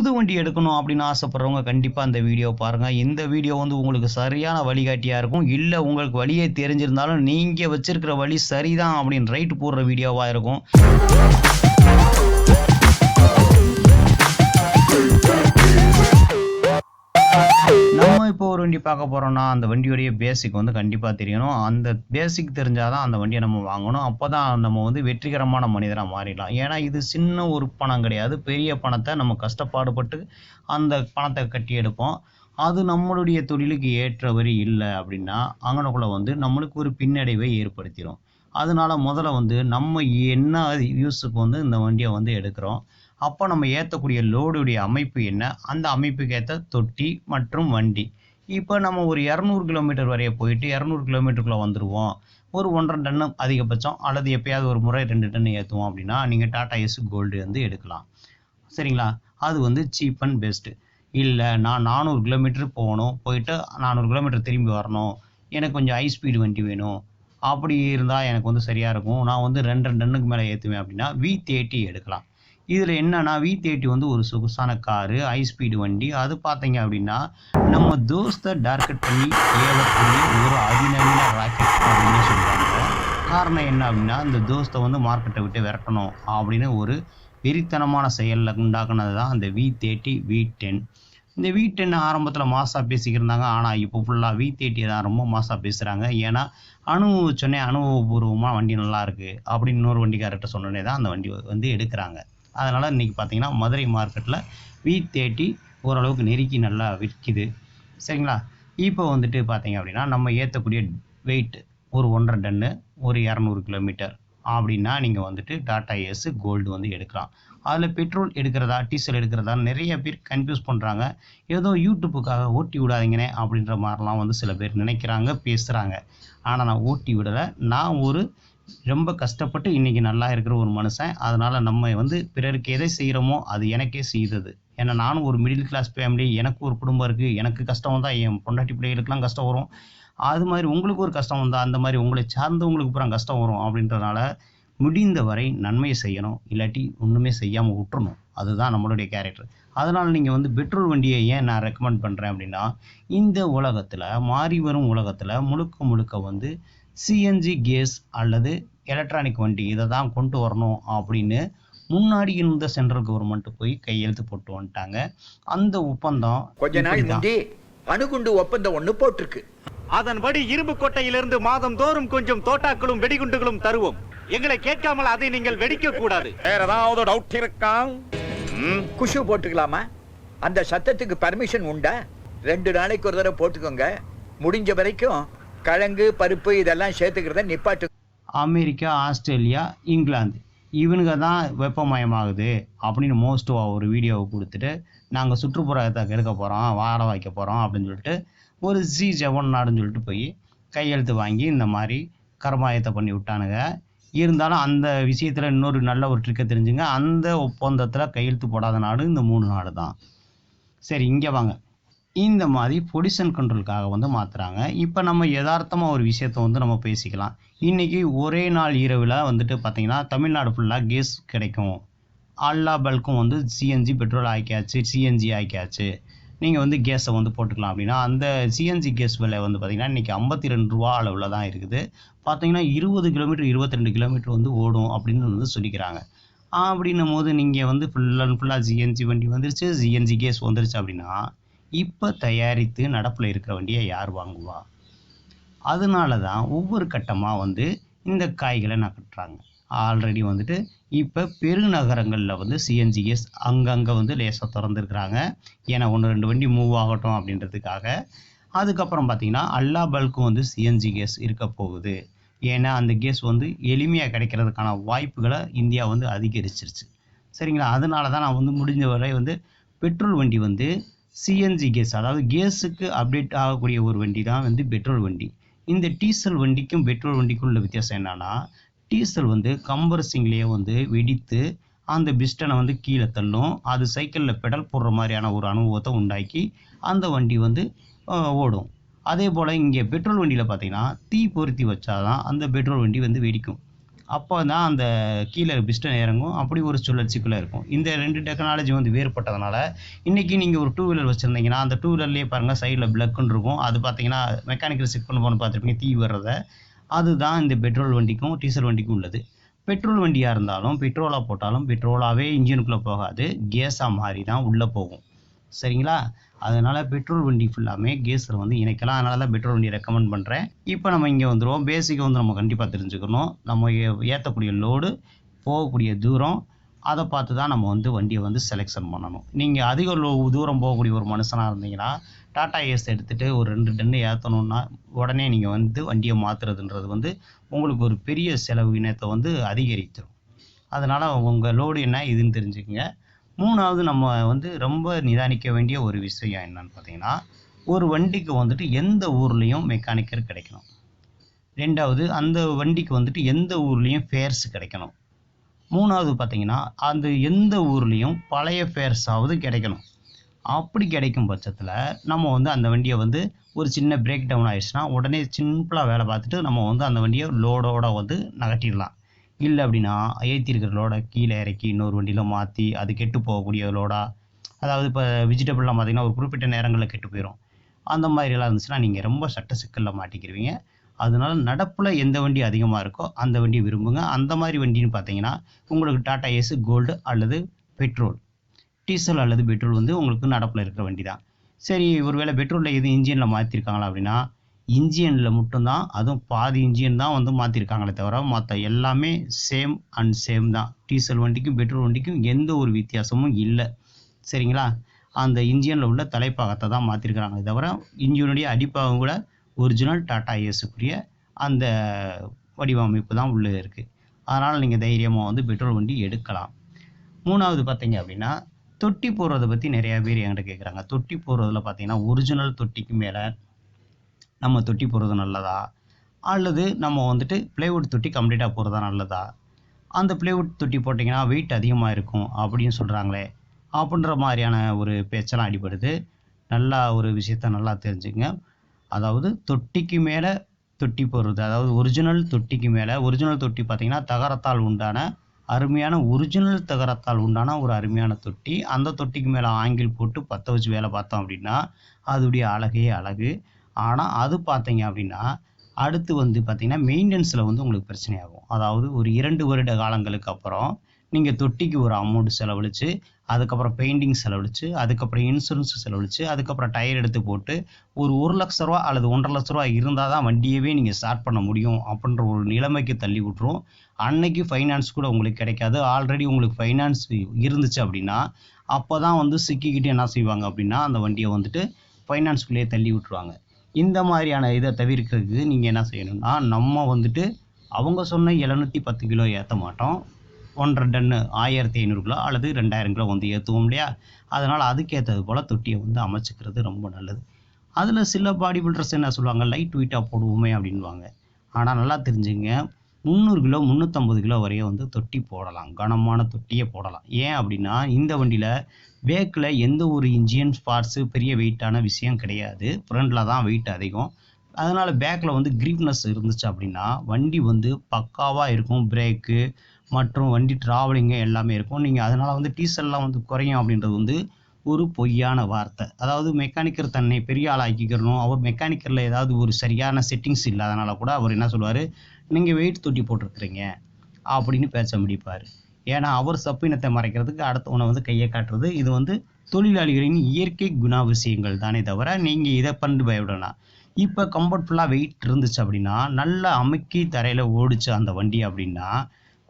புது வண்டி எடுக்கணும் அப்படின்னு ஆசைப்படுறவங்க கண்டிப்பாக இந்த வீடியோ பாருங்கள் இந்த வீடியோ வந்து உங்களுக்கு சரியான வழிகாட்டியாக இருக்கும். இல்லை உங்களுக்கு வழியே தெரிஞ்சிருந்தாலும் நீங்கள் வச்சிருக்கிற வழி சரிதான் அப்படின்னு ரைட் போடுற வீடியோவாக இருக்கும். நம்ம இப்போ ஒரு வண்டி பார்க்க போகிறோம்னா அந்த வண்டியோடைய பேசிக் வந்து கண்டிப்பாக தெரியணும். அந்த பேசிக் தெரிஞ்சால் தான் அந்த வண்டியை நம்ம வாங்கணும். அப்போ தான் நம்ம வந்து வெற்றிகரமான மனிதராக மாறிடலாம். ஏன்னா இது சின்ன ஒரு பணம் கிடையாது. பெரிய பணத்தை நம்ம கஷ்டப்பாடுபட்டு அந்த பணத்தை கட்டி எடுப்போம். அது நம்மளுடைய தொழிலுக்கு ஏற்ற வரி இல்லை அப்படின்னா அங்கனக்குள்ளே வந்து நம்மளுக்கு ஒரு பின்னடைவை ஏற்படுத்திடும் அதனால முதல்ல வந்து நம்ம என்ன யூஸுக்கு வந்து இந்த வண்டியை வந்து எடுக்கிறோம்? அப்போ நம்ம ஏற்றக்கூடிய லோடுடைய அமைப்பு என்ன? அந்த அமைப்புக்கு ஏற்ற தொட்டி மற்றும் வண்டி. இப்போ நம்ம ஒரு இரநூறு கிலோமீட்டர் வரைய போயிட்டு இரநூறு கிலோமீட்டருக்குள்ளே வந்துடுவோம் ஒரு ஒன்றரை டன்னு அதிகபட்சம் அல்லது எப்பயாவது ஒரு முறை ரெண்டு டன்னு ஏற்றுவோம் அப்படின்னா நீங்கள் டாடா எஸ் கோல்டு வந்து எடுக்கலாம். சரிங்களா? அது வந்து சீப் அண்ட் பெஸ்ட்டு இல்லை நான் நானூறு கிலோமீட்டர் போகணும் போயிட்டு நானூறு கிலோமீட்டர் திரும்பி வரணும். எனக்கு கொஞ்சம் ஹை ஸ்பீடு வண்டி வேணும். அப்படி இருந்தால் எனக்கு வந்து சரியாக இருக்கும். நான் வந்து ரெண்டு ரெண்டு டன்னுக்கு மேலே ஏற்றுவேன் அப்படின்னா வி தேர்ட்டி எடுக்கலாம். இதில் என்னன்னா வி தேர்ட்டி வந்து ஒரு சொகுசான காரு ஹை ஸ்பீடு வண்டி. அது பார்த்தீங்க அப்படின்னா நம்ம தோஸ்தை டார்கெட் பண்ணி ஏவக்கூடிய ஒரு அதிநவீன ராக்கெட் அப்படின்னு சொல்கிறாங்க காரணம் என்ன அப்படின்னா இந்த தோஸ்தை வந்து மார்க்கெட்டை விட்டு விரட்டணும் அப்படின்னு ஒரு வெறித்தனமான செயலில் உண்டாக்குனது தான் அந்த வி தேர்ட்டி வி டென் இந்த வி டென் ஆரம்பத்தில் மாசாக பேசிக்கிருந்தாங்க. ஆனால் இப்போ ஃபுல்லாக வி தேர்ட்டி தான் ரொம்ப மாசாக பேசுகிறாங்க ஏன்னா அனுபவிச்சோன்னே அனுபவபூர்வமாக வண்டி நல்லா இருக்குது அப்படின்னு இன்னொரு வண்டிக்காரர்கிட்ட சொன்னோடனே தான் அந்த வண்டி வந்து எடுக்கிறாங்க. அதனால் இன்றைக்கி பார்த்தீங்கன்னா மதுரை மார்க்கெட்டில் வி தேர்ட்டி ஓரளவுக்கு நெருக்கி நல்லா விற்கிது. சரிங்களா? இப்போ வந்துட்டு பார்த்தீங்க அப்படின்னா நம்ம ஏற்றக்கூடிய வெயிட் ஒரு ஒன்றரை டன்னு ஒரு இரநூறு கிலோமீட்டர் அப்படின்னா நீங்கள் வந்துட்டு டாட்டா ஏஸ் கோல்டு வந்து எடுக்கலாம். அதில் பெட்ரோல் எடுக்கிறதா டீசல் எடுக்கிறதா நிறைய பேர் கன்ஃபியூஸ் பண்ணுறாங்க ஏதோ யூடியூப்புக்காக ஓட்டி விடாதீங்கனே அப்படின்ற மாதிரிலாம் வந்து சில பேர் நினைக்கிறாங்க பேசுகிறாங்க ஆனால் நான் ஓட்டி விடலை. நான் ஒரு ரொம்ப கஷ்டப்பட்டு இன்றைக்கி நல்லா இருக்கிற ஒரு மனுஷன். அதனால் நம்ம வந்து பிறருக்கு எதை செய்கிறோமோ அது எனக்கே செய்தது. ஏன்னா நானும் ஒரு மிடில் கிளாஸ் ஃபேமிலி எனக்கு ஒரு குடும்பம் இருக்குது எனக்கு கஷ்டம் தான் என் பொண்டாட்டி பிள்ளைகளுக்கெல்லாம் கஷ்டம் வரும். அது மாதிரி உங்களுக்கு ஒரு கஷ்டம் வந்தால் அந்த மாதிரி உங்களை சார்ந்தவங்களுக்கு அப்புறம் கஷ்டம் வரும் அப்படின்றதுனால முடிந்த வரை நன்மையை செய்யணும். இல்லாட்டி ஒன்றுமே செய்யாமல் விட்டுறணும். அதுதான் நம்மளுடைய கேரக்டர் அதனால் நீங்கள் வந்து பெட்ரோல் வண்டியை ஏன் நான் ரெக்கமெண்ட் பண்ணுறேன் அப்படின்னா இந்த உலகத்தில் மாறி வரும் உலகத்தில் முழுக்க முழுக்க வந்து சிஎன்ஜி கேஸ் அல்லது எலக்ட்ரானிக் வண்டி இதை தான் கொண்டு வரணும் அப்படின்னு முன்னாடி இருந்த சென்ட்ரல் கவர்மெண்ட் போய் கையெழுத்து போட்டு வந்துட்டாங்க. அந்த ஒப்பந்தம் கொஞ்ச நாள். முந்தி அணுகுண்டு ஒப்பந்தம் ஒண்ணு போட்டிருக்கு. அதன்படி இரும்பு கோட்டையிலிருந்து மாதம் தோறும் கொஞ்சம் தோட்டாக்களும் வெடிகுண்டுகளும் தருவோம். எங்களை கேட்காமல் அதை நீங்கள் வெடிக்க கூடாது. வேற ஏதாவது டவுட் இருக்கா? குஷு போட்டுக்கலாமா? அந்த சத்தத்துக்கு பர்மிஷன் உண்டா? ரெண்டு நாளைக்கு ஒரு தடவை போட்டுக்கோங்க. முடிஞ்ச வரைக்கும் கிழங்கு பருப்பு இதெல்லாம் சேர்த்துக்கிறத நிப்பாட்டு. America Australia England. இவனுங்க தான் வெப்பமயமாகுது அப்படின்னு மோஸ்ட்வா ஒரு வீடியோவை கொடுத்துட்டு நாங்கள் சுற்றுப்புறத்தை கெடுக்க போகிறோம் வாட வைக்க போகிறோம் அப்படின்னு சொல்லிட்டு ஒரு ஜி ஜெவன் நாடுன்னு சொல்லிட்டு போய் கையெழுத்து வாங்கி இந்த மாதிரி கர்மாயத்தை பண்ணி விட்டானுங்க. இருந்தாலும் அந்த விஷயத்தில் இன்னொரு நல்ல ஒரு ட்ரிக்கை தெரிஞ்சுங்க. அந்த ஒப்பந்தத்தில் கையெழுத்து போடாத நாடு இந்த மூணு நாடு தான். சரி இங்கே வாங்க. இந்த மாதிரி பொடிஷன் கண்ட்ரோலுக்காக வந்து மாற்றுறாங்க இப்போ நம்ம யதார்த்தமாக ஒரு விஷயத்த வந்து நம்ம பேசிக்கலாம். இன்றைக்கி ஒரே நாள் இரவில் வந்துட்டு பார்த்தீங்கன்னா தமிழ்நாடு ஃபுல்லாக கேஸ் கிடைக்கும். எல்லா பல்க்கும் வந்து சிஎன்ஜி பெட்ரோல் ஆக்கியாச்சு சிஎன்ஜி ஆக்கியாச்சு. நீங்கள் வந்து கேஸை வந்து போட்டுக்கலாம் அப்படின்னா அந்த சிஎன்ஜி கேஸ் விலை வந்து பார்த்தீங்கன்னா இன்றைக்கி ஐம்பத்தி ரெண்டு ரூபா அளவில் தான் இருக்குது. பார்த்தீங்கன்னா இருபது கிலோமீட்டர் இருபத்தி ரெண்டு கிலோமீட்டர் வந்து ஓடும் அப்படின்னு வந்து சொல்லிக்கிறாங்க. அப்படின்னும் போது நீங்கள் வந்து ஃபுல் அண்ட் ஃபுல்லாக ஜிஎன்ஜி வண்டி வந்துருச்சு. ஜிஎன்ஜி கேஸ் வந்துருச்சு அப்படின்னா இப்போ தயாரித்து நடப்பில் இருக்கிற வண்டியை யார் வாங்குவா? அதனால தான் ஒவ்வொரு கட்டமாக வந்து இந்த காய்களை நகட்டுறாங்க ஆல்ரெடி வந்துட்டு இப்போ பெருநகரங்களில் வந்து சிஎன்ஜி கேஸ் அங்கங்கே வந்து லேசாக திறந்துருக்குறாங்க. ஏன்னா ஒன்று ரெண்டு வண்டி மூவ் ஆகட்டும் அப்படின்றதுக்காக. அதுக்கப்புறம் பார்த்தீங்கன்னா எல்லா பல்க்கும் வந்து சிஎன்ஜி கேஸ் இருக்க போகுது. ஏன்னா அந்த கேஸ் வந்து எளிமையாக கிடைக்கிறதுக்கான வாய்ப்புகளை இந்தியா வந்து அதிகரிச்சிருச்சு. சரிங்களா? அதனால தான் நான் வந்து முடிஞ்ச வரை வந்து பெட்ரோல் வண்டி வந்து சிஎன்ஜி கேஸ் அதாவது கேஸுக்கு அப்டேட் ஆகக்கூடிய ஒரு வண்டி தான் வந்து பெட்ரோல் வண்டி. இந்த டீசல் வண்டிக்கும் பெட்ரோல் வண்டிக்கும் உள்ள வித்தியாசம் என்னென்னா டீசல் வந்து கம்பரசிங்லேயே வந்து வெடித்து அந்த பிஸ்டனை வந்து கீழே தள்ளும். அது சைக்கிளில் பெடல் போடுற மாதிரியான ஒரு அனுபவத்தை உண்டாக்கி அந்த வண்டி வந்து ஓடும். அதே போல் இங்கே பெட்ரோல் வண்டியில் பார்த்தீங்கன்னா தீ பொருத்தி வச்சாதான் அந்த பெட்ரோல் வண்டி வந்து வெடிக்கும். அப்போ தான் அந்த கீழே பிஸ்டன் இறங்கும். அப்படி ஒரு சுழற்சிக்குள்ளே இருக்கும். இந்த ரெண்டு டெக்னாலஜி வந்து வேறுபட்டதுனால இன்றைக்கி நீங்கள் ஒரு டூ வீலர் வச்சுருந்தீங்கன்னா அந்த டூ வீலர்லேயே பாருங்கள் சைடில் பிளக்குன்னு இருக்கும். அது பார்த்தீங்கன்னா மெக்கானிக்கல் செக் பண்ண போன பார்த்துருப்பீங்க தீ வர்றதை அதுதான் இந்த பெட்ரோல் வண்டிக்கும் டீசல் வண்டிக்கும் உள்ளது. பெட்ரோல் வண்டியாக இருந்தாலும் பெட்ரோலாக போட்டாலும் பெட்ரோலாகவே இன்ஜினுக்குள்ளே போகாது. கேஸாக மாறி தான் உள்ளே போகும். சரிங்களா? அதனால் பெட்ரோல் வண்டி ஃபுல்லாமே கேஸில் வந்து இணைக்கலாம். அதனால தான் பெட்ரோல் வண்டி ரெக்கமெண்ட் பண்ணுறேன் இப்போ நம்ம இங்கே வந்துடுவோம் பேசிக்கை வந்து நம்ம கண்டிப்பாக தெரிஞ்சுக்கணும். நம்ம ஏ- ஏற்றக்கூடிய லோடு போகக்கூடிய தூரம் அதை பார்த்து தான் நம்ம வந்து வண்டியை வந்து செலெக்ஷன் பண்ணணும். நீங்கள் அதிக லோ தூரம் போகக்கூடிய ஒரு மனுஷனாக இருந்தீங்கன்னா டாடா ஏஸ் எடுத்துகிட்டு ஒரு ரெண்டு டன்னு ஏற்றணுன்னா உடனே நீங்கள் வந்து வண்டியை மாற்றுறதுன்றது வந்து உங்களுக்கு ஒரு பெரிய செலவு இனத்தை வந்து அதிகரித்துரும். அதனால் உங்கள் லோடு என்ன இதுன்னு தெரிஞ்சுக்கங்க. மூணாவது நம்ம வந்து ரொம்ப நிதானிக்க வேண்டிய ஒரு விஷயம் என்னன்னு பார்த்தீங்கன்னா ஒரு வண்டிக்கு வந்துட்டு எந்த ஊர்லேயும் மெக்கானிக்கர் கிடைக்கணும். ரெண்டாவது அந்த வண்டிக்கு வந்துட்டு எந்த ஊர்லேயும் ஃபேர்ஸ் கிடைக்கணும். மூணாவது பார்த்தீங்கன்னா அந்த எந்த ஊர்லேயும் பழைய ஃபேர்ஸாவது கிடைக்கணும். அப்படி கிடைக்கும் பட்சத்தில் நம்ம வந்து அந்த வண்டியை வந்து ஒரு சின்ன பிரேக் டவுன் ஆயிடுச்சுன்னா உடனே சிம்பிளாக வேலை பார்த்துட்டு நம்ம வந்து அந்த வண்டியை லோடோட வந்து நகட்டிடலாம் இல்லை அப்படின்னா ஏற்றிருக்கிற லோடை கீழே இறக்கி இன்னொரு வண்டியில் மாற்றி அது கெட்டு போகக்கூடிய லோடாக அதாவது இப்போ வெஜிடபிள்லாம் பார்த்தீங்கன்னா ஒரு குறிப்பிட்ட நேரங்களில் கெட்டு போயிடும் அந்த மாதிரிலாம் இருந்துச்சுன்னா நீங்கள் ரொம்ப சட்ட சிக்கலில் மாட்டிக்கிருவீங்க. அதனால நடப்பில் எந்த வண்டி அதிகமாக இருக்கோ அந்த வண்டியை விரும்புங்க. அந்த மாதிரி வண்டின்னு பார்த்தீங்கன்னா உங்களுக்கு டாடா ஏஸு கோல்டு அல்லது பெட்ரோல். டீசல் அல்லது பெட்ரோல் வந்து உங்களுக்கு நடப்பில் இருக்கிற வண்டி தான் சரி ஒருவேளை பெட்ரோலில் எது இன்ஜினில் மாற்றிருக்காங்களா அப்படின்னா இன்ஜினில் மட்டும்தான் அதுவும் பாதி இன்ஜின் தான் வந்து மாற்றிருக்காங்களே தவிர மற்ற எல்லாமே சேம் அண்ட் சேம் தான். டீசல் வண்டிக்கும் பெட்ரோல் வண்டிக்கும் எந்த ஒரு வித்தியாசமும் இல்லை. சரிங்களா? அந்த இன்ஜினில் உள்ள தலைப்பாகத்தை தான் மாற்றிருக்கிறாங்களே தவிர இன்ஜினுடைய அடிப்பாகம் கூட ஒரிஜினல் டாட்டா ஏசுக்குரிய அந்த வடிவமைப்பு தான் உள்ளே இருக்குது அதனால் நீங்கள் தைரியமாக வந்து பெட்ரோல் வண்டி எடுக்கலாம். மூணாவது பார்த்தீங்க அப்படின்னா தொட்டி போடுறத பற்றி நிறையா பேர் என்கிட்ட கேட்குறாங்க தொட்டி போடுறதுல பார்த்தீங்கன்னா ஒரிஜினல் தொட்டிக்கு மேலே நம்ம தொட்டி போடுறது நல்லதா? அல்லது நம்ம வந்துட்டு ப்ளைவுட் தொட்டி கம்ப்ளீட்டாக போடுறதா நல்லதா? அந்த ப்ளைவுட் தொட்டி போட்டிங்கன்னா வெயிட் அதிகமாக இருக்கும் அப்படின்னு சொல்கிறாங்களே அப்படின்ற மாதிரியான ஒரு பேச்செல்லாம் அடிபடுது. நல்லா ஒரு விஷயத்த நல்லா தெரிஞ்சுங்க அதாவது தொட்டிக்கு மேலே தொட்டி போடுறது அதாவது ஒரிஜினல் தொட்டிக்கு மேலே ஒரிஜினல் தொட்டி பார்த்திங்கன்னா தகரத்தால் உண்டான அருமையான ஒரிஜினல் தகரத்தால் உண்டான ஒரு அருமையான தொட்டி. அந்த தொட்டிக்கு மேலே ஆங்கில் போட்டு பற்ற வச்சு வேலை பார்த்தோம் அப்படின்னா அதோடைய அழகே அழகு. ஆனால் அது பார்த்தீங்க அப்படின்னா அடுத்து வந்து பார்த்தீங்கன்னா மெயின்டெனன்ஸில் வந்து உங்களுக்கு பிரச்சனையாகும். அதாவது ஒரு இரண்டு வருட காலங்களுக்கு அப்புறம் நீங்கள் தொட்டிக்கு ஒரு அமௌண்ட் செலவழித்து அதுக்கப்புறம் பெயிண்டிங் செலவழித்து அதுக்கப்புறம் இன்சூரன்ஸ் செலவழித்து அதுக்கப்புறம் டயர் எடுத்து போட்டு ஒரு ஒரு லட்ச ரூபா அல்லது ஒன்றரை லட்ச ரூபா இருந்தால் தான் வண்டியவே நீங்கள் ஸ்டார்ட் பண்ண முடியும் அப்படின்ற ஒரு நிலைமைக்கு தள்ளி விட்டுரும். அன்னைக்கு ஃபைனான்ஸ் கூட உங்களுக்கு கிடைக்காது. ஆல்ரெடி உங்களுக்கு ஃபைனான்ஸ் இருந்துச்சு அப்படின்னா அப்போ தான் வந்து சிக்கிக்கிட்டு என்ன செய்வாங்க அப்படின்னா அந்த வண்டியை வந்துட்டு ஃபைனான்ஸ்குள்ளேயே தள்ளி விட்டுருவாங்க. இந்த மாதிரியான இதை தவிர்க்கிறதுக்கு நீங்கள் என்ன செய்யணும்னா நம்ம வந்துட்டு அவங்க சொன்ன எழுநூற்றி பத்து கிலோ ஏற்ற மாட்டோம். ஒன்றரை டன்னு ஆயிரத்தி ஐநூறு கிலோ அல்லது ரெண்டாயிரம் கிலோ வந்து ஏற்றுவோம் இல்லையா? அதனால் அதுக்கேற்றது போல் தொட்டியை வந்து அமைச்சிக்கிறது ரொம்ப நல்லது. அதில் சில பாடி பில்டர்ஸ் என்ன சொல்லுவாங்க லைட் வெயிட்டாக போடுவோமே அப்படின்வாங்க ஆனால் நல்லா தெரிஞ்சுங்க முந்நூறு கிலோ முந்நூற்றம்பது கிலோ வரையும் வந்து தொட்டி போடலாம். கனமான தொட்டியே போடலாம். ஏன் அப்படின்னா இந்த வண்டியில் பேக்கில் எந்த ஒரு இன்ஜின் ஸ்பார்ட்ஸு பெரிய வெயிட்டான விஷயம் கிடையாது. ஃப்ரண்டில் தான் வெயிட் அதிகம். அதனால் பேக்கில் வந்து கிரீப்னஸ் இருந்துச்சு அப்படின்னா வண்டி வந்து பக்காவாக இருக்கும். பிரேக்கு மற்றும் வண்டி ட்ராவலிங்கு எல்லாமே இருக்கும். நீங்கள் அதனால் வந்து டீசல்லாம் வந்து குறையும் அப்படின்றது வந்து ஒரு பொய்யான வார்த்தை. அதாவது மெக்கானிக்கர் தன்னை பெரிய ஆளாக்கிக்கிறணும் அவர் மெக்கானிக்கரில் ஏதாவது ஒரு சரியான செட்டிங்ஸ் இல்லாதனால கூட அவர் என்ன சொல்லுவார்? நீங்கள் வெயிட் தொட்டி போட்டிருக்கிறீங்க. அப்படின்னு பேச முடிப்பார். ஏன்னா அவர் சப்பினத்தை மறைக்கிறதுக்கு அடுத்தவனை வந்து கையை காட்டுறது. இது வந்து தொழிலாளிகளின் இயற்கை குணாதிசயங்கள் தானே தவிர நீங்கள் இதை பண்ணி பயப்படலாம். இப்போ கம்ஃபர்ட்ஃபுல்லாக வெயிட் இருந்துச்சு அப்படின்னா நல்லா அமுக்கி தரையில் ஓடிச்சு அந்த வண்டி அப்படின்னா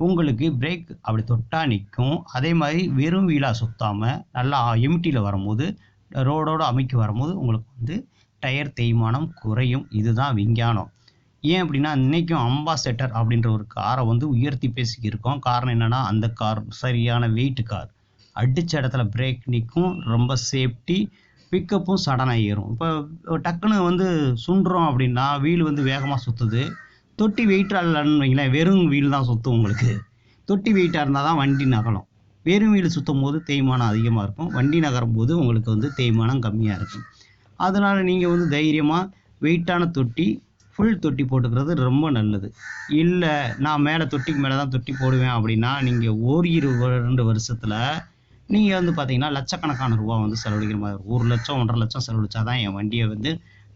உங்களுக்கு பிரேக் அப்படி தொட்டா நிற்கும் அதே மாதிரி வெறும் வீலாக சுற்றாமல் நல்லா எம்டியில் வரும்போது ரோடோடு அமைக்கி வரும்போது உங்களுக்கு வந்து டயர் தேய்மானம் குறையும். இதுதான் விஞ்ஞானம். ஏன் அப்படின்னா இன்றைக்கும் அம்பாசெட்டர் அப்படின்ற ஒரு காரை வந்து உயர்த்தி பேசிக்கிருக்கோம். காரணம் என்னென்னா அந்த கார் சரியான வெயிட் கார் அடித்த இடத்துல பிரேக் நிற்கும் ரொம்ப சேஃப்டி பிக்கப்பும் சடனாக ஏறும். இப்போ டக்குன்னு வந்து சுண்டுறோம் அப்படின்னா வீல் வந்து வேகமாக சுற்றுது தொட்டி வெயிட்டாக இல்லைன்னு வைங்களேன் வெறும் வீல் தான் சுற்றும் உங்களுக்கு. தொட்டி வெயிட்டாக இருந்தால் தான் வண்டி நகலும் வெறும் வீல் சுற்றும் போது தேய்மானம் அதிகமாக இருக்கும். வண்டி நகரும் போது உங்களுக்கு வந்து தேய்மானம் கம்மியாக இருக்கும். அதனால் நீங்கள் வந்து தைரியமாக வெயிட்டான தொட்டி ஃபுல் தொட்டி போட்டுக்கிறது ரொம்ப நல்லது. இல்லை நான் மேலே தொட்டிக்கு மேலே தான் தொட்டி போடுவேன் அப்படின்னா நீங்கள் ஓரிரு ரெண்டு வருஷத்தில் நீங்கள் வந்து பார்த்தீங்கன்னா லட்சக்கணக்கான ரூபா வந்து செலவழிக்கிற மாதிரி ஒரு லட்சம் ஒன்றரை லட்சம் செலவழிச்சா தான் என் வண்டியை வந்து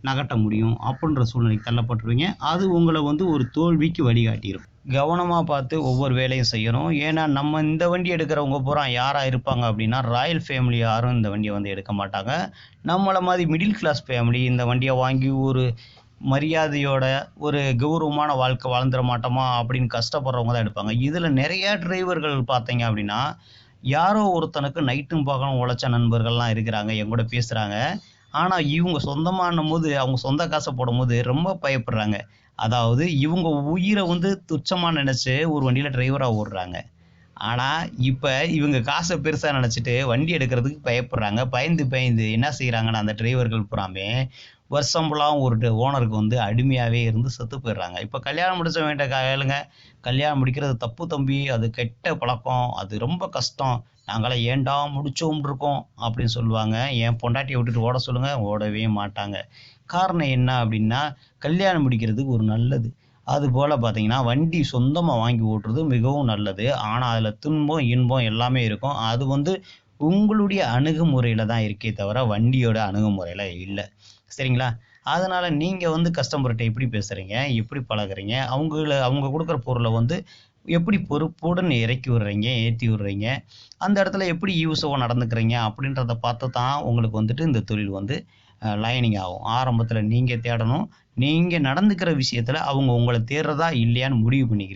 நகட்ட முடியும் அப்படின்ற சூழ்நிலைக்கு தள்ளப்பட்டுருவீங்க அது உங்களை வந்து ஒரு தோல்விக்கு வழிகாட்டிடும் கவனமாக பார்த்து ஒவ்வொரு வேலையும் செய்யணும். ஏன்னா நம்ம இந்த வண்டி எடுக்கிறவங்க பூரா யாராக இருப்பாங்க அப்படின்னா ராயல் ஃபேமிலி யாரும் இந்த வண்டியை வந்து எடுக்க மாட்டாங்க. நம்மளை மாதிரி மிடில் கிளாஸ் ஃபேமிலி இந்த வண்டியை வாங்கி ஒரு மரியாதையோட ஒரு கௌரவமான வாழ்க்கை வாழ்ந்துட மாட்டோமா அப்படின்னு கஷ்டப்படுறவங்க தான் எடுப்பாங்க. இதில் நிறையா டிரைவர்கள் பார்த்தீங்க அப்படின்னா யாரோ ஒருத்தனுக்கு நைட்டும் பகலும் உழைச்ச நண்பர்கள்லாம் இருக்கிறாங்க என் கூட பேசுகிறாங்க ஆனால் இவங்க சொந்தமானும் போது அவங்க சொந்த காசை போடும்போது ரொம்ப பயப்படுறாங்க. அதாவது இவங்க உயிரை வந்து துச்சமாக நினச்சி ஒரு வண்டியில் டிரைவராக ஓடுறாங்க. ஆனால் இப்போ இவங்க காசை பெருசாக நினச்சிட்டு வண்டி எடுக்கிறதுக்கு பயப்படுறாங்க. பயந்து பயந்து என்ன செய்கிறாங்கன்னா அந்த டிரைவர்கள் புறாமே வருஷம் ஒரு ஓனருக்கு வந்து அடிமையாகவே இருந்து செத்து போயிடுறாங்க. இப்போ கல்யாணம் முடிச்ச வேண்டிய கேளுங்க. கல்யாணம் முடிக்கிறது தப்பு தம்பி அது கெட்ட பழக்கம் அது ரொம்ப கஷ்டம். நாங்களாம் ஏன்டா முடிச்சோம் இருக்கோம் அப்படின்னு சொல்லுவாங்க. என் பொண்டாட்டியை விட்டுட்டு ஓட சொல்லுங்க ஓடவே மாட்டாங்க. காரணம் என்ன அப்படின்னா கல்யாணம் முடிக்கிறதுக்கு ஒரு நல்லது. அது போல் பார்த்தீங்கன்னா வண்டி சொந்தமாக வாங்கி ஓட்டுறது மிகவும் நல்லது. ஆனால் அதில் துன்பம் இன்பம் எல்லாமே இருக்கும். அது வந்து உங்களுடைய அணுகுமுறையில் தான் இருக்கே தவிர வண்டியோட அணுகுமுறையில் இல்லை. சரிங்களா? அதனால் நீங்கள் வந்து கஸ்டமர்கிட்ட எப்படி பேசுகிறீங்க எப்படி பழகுறீங்க? அவங்கள அவங்க கொடுக்குற பொருளை வந்து எப்படி பொறுப்புடன் இறக்கி விடுறீங்க ஏற்றி விடுறீங்க? அந்த இடத்துல எப்படி யூஸாக நடந்துக்கிறீங்க? அப்படின்றத பார்த்து தான் உங்களுக்கு வந்துட்டு இந்த தொழில் வந்து லைனிங் ஆகும். ஆரம்பத்தில் நீங்கள் தேடணும். நீங்கள் நடந்துக்கிற விஷயத்தில் அவங்க உங்களை தேடுறதா இல்லையான்னு முடிவு பண்ணிக்கிறீங்க.